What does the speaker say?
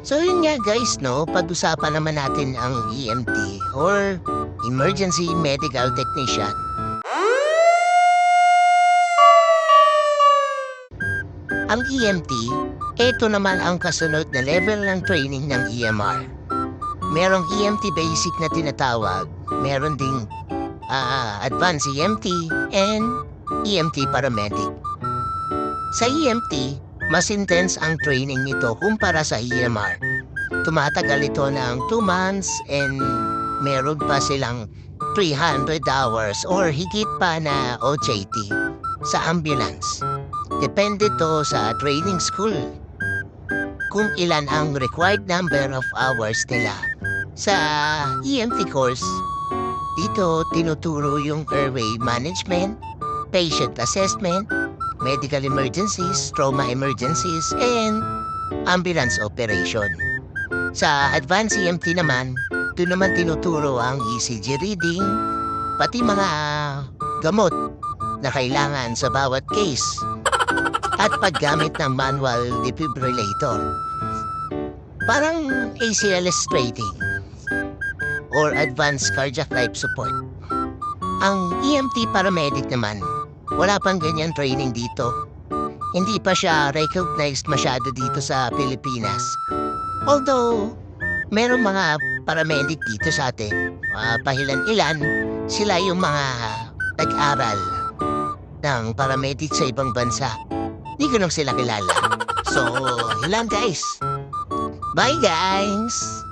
So yun nga guys, no, pag-usapan naman natin ang EMT or Emergency Medical Technician. Ang EMT, ito naman ang kasunod na level ng training ng EMR. Merong EMT basic na tinatawag, meron ding ah, advanced EMT and EMT paramedic. Sa EMT, mas intense ang training nito kumpara sa EMR. Tumatagal ito ng 2 months and meron pa silang 300 hours or higit pa na OJT sa ambulance. Depende to sa training school kung ilan ang required number of hours nila. Sa EMT course, dito tinuturo yung airway management, patient assessment, medical emergencies, trauma emergencies, and ambulance operation. Sa advanced EMT naman, doon naman tinuturo ang ECG reading, pati mga gamot na kailangan sa bawat case, at paggamit ng manual defibrillator. Parang ACLS training or advanced cardiac life support. Ang EMT paramedic naman, wala pang ganyan training dito. Hindi pa siya recognized masyado dito sa Pilipinas. Although, meron mga paramedic dito sa atin. Uh, pahilan-ilan, sila yung mga nag-aral ng paramedic sa ibang bansa. Di ko lang sila kilala. So, lang guys. Bye guys!